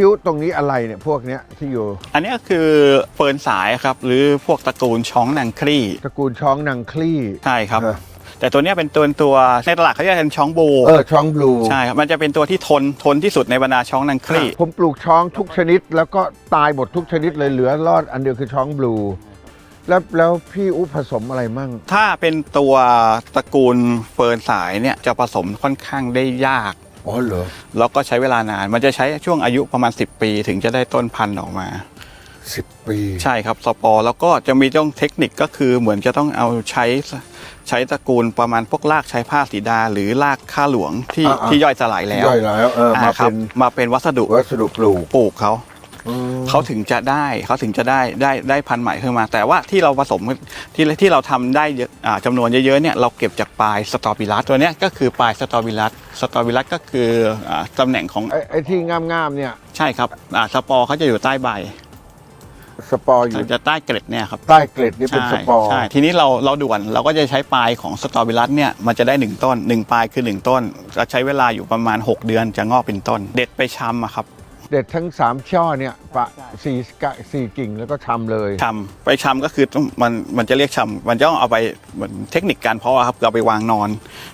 พิ้วตรงนี้อะไรเนี่ยพวกเนี้ยที่อยู่ อันนี้ก็คือเฟิร์นสายครับ หรือพวกตระกูลช้องนางคลี่ตระกูลช้องนางคลี่ใช่ครับเออแต่ตัวเนี้ยเป็นตัวตัวในตลาดเขาเรียกเป็นช้องบูเออช้องบลูใช่ครับมันจะเป็นตัวที่ทนทนที่สุดในบรรดาช้องนางคลี่ ผมปลูกช้องทุกชนิด แล้วก็ตายหมดทุกชนิดเลยเหลือรอดอันเดียวคือช้องบลูแล้วแล้วพี่อุผสมอะไรมั่ง ถ้าเป็นตัวตระกูลเฟิร์นสายเนี่ยจะผสมค่อนข้างได้ยาก อ๋อเหรอแล้วก็ใช้เวลานาน มันจะใช้ช่วงอายุประมาณ 10 ปีถึงจะได้ต้นพันธุ์ออกมาสิบปี ใช่ครับสปอร์แล้วก็จะมีต้องเทคนิคก็คือเหมือนจะต้องเอาใช้ใช้ตระกูลประมาณพวกรากใช้ผ้าสีดา หรือรากข้าหลวงที่อ่าๆ ที่ย่อยสลายแล้วย่อยแล้วเออมาอ่าครัเป็บนมาเป็นวัสดุวัสดุปลูก ปลูกเขาอืม เขาถึงจะได้เขาถึงจะได้ได้ได้พันธุ์ใหม่ขึ้นมา แต่ว่าที่เราผสมที่ที่เราทำได้เยอะอ่าจำนวนเยอะๆเนี่ยเราเก็บจากปลายสตอบิลัสตัวเนี้ยก็คือปลายสตอบิลัสสตอบิลัสก็คืออ่าตำแหน่งของไอ้ไอ้ที่งามๆเนี่ยใช่ครับอ่าสปอร์เขาจะอยู่ใต้ใบสปอร์อยู่จะใต้เกล็ดเนี่ยครับใต้เกล็ดนี่เป็นใช่สปอร์ใช่ทีนี้เราเราด่วนเราก็จะใช้ปลายของสตอบิลัสเนี่ยมันจะได้หนึ่งต้นหนึ่งปลายคือหนึ่งต้นจะใช้เวลาอยู่ประมาณ 6 เดือนจะงอกเป็นต้น เด็ดไปชำอะครับ เด็ดทั้งสามช่อเนี่ยปะสี่กะสี่กิ่งแล้วก็ชำเลยชำไปชำก็คือต้องมันมันจะเรียกชำมันจะต้องเอาไปเหมือนเทคนิคการเพาะอะครับเอาไปวางนอน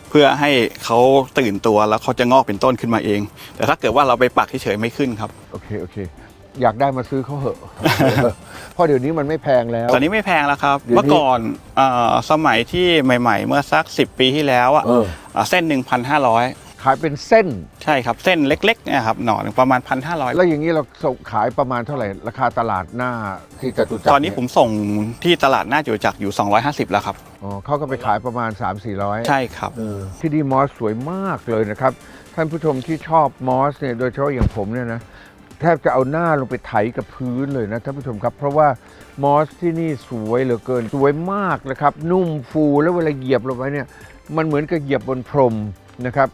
เพื่อให้เขาตื่นตัวแล้วเขาจะงอกเป็นต้นขึ้นมาเอง แต่ถ้าเกิดว่าเราไปปักเฉยๆไม่ขึ้นครับโอเคโอเคอยากได้มาซื้อเขาเหอะ เพราะเดี๋ยวนี้มันไม่แพงแล้ว ตอนนี้ไม่แพงแล้วครับเดี๋ยวนี้เมื่อก่อนเอ่อสมัยที่ใหม่ ๆ เมื่อสัก 10 ปีที่แล้วอะเอออะเส้น1,500 ขายเป็นเส้น ใช่ครับ เส้นเล็กๆเนี่ยครับหน่อหนึ่งประมาณ 1,500 แล้วอย่างนี้เราส่งขายประมาณเท่าไหร่ ราคาตลาดหน้าที่จตุจักรตอนนี้ผมส่งที่ตลาดหน้าจุจักรอยู่ 250 แล้วครับ อ๋อเขาก็ไปขายประมาณ 3 4 0 0 ใช่ครับ ที่ดีมอสสวยมากเลยนะครับ ท่านผู้ชมที่ชอบมอสเนี่ยโดยเฉพาะอย่างผมเนี่ยนะแทบจะเอาหน้าลงไปไถกับพื้นเลยนะท่านผู้ชมครับ เพราะว่ามอสที่นี่สวยเหลือเกินสวยมากนะครับ นุ่มฟูแล้วเวลาเหยียบลงไปเนี่ย มันเหมือนกับเหยียบบนพรมนะครับ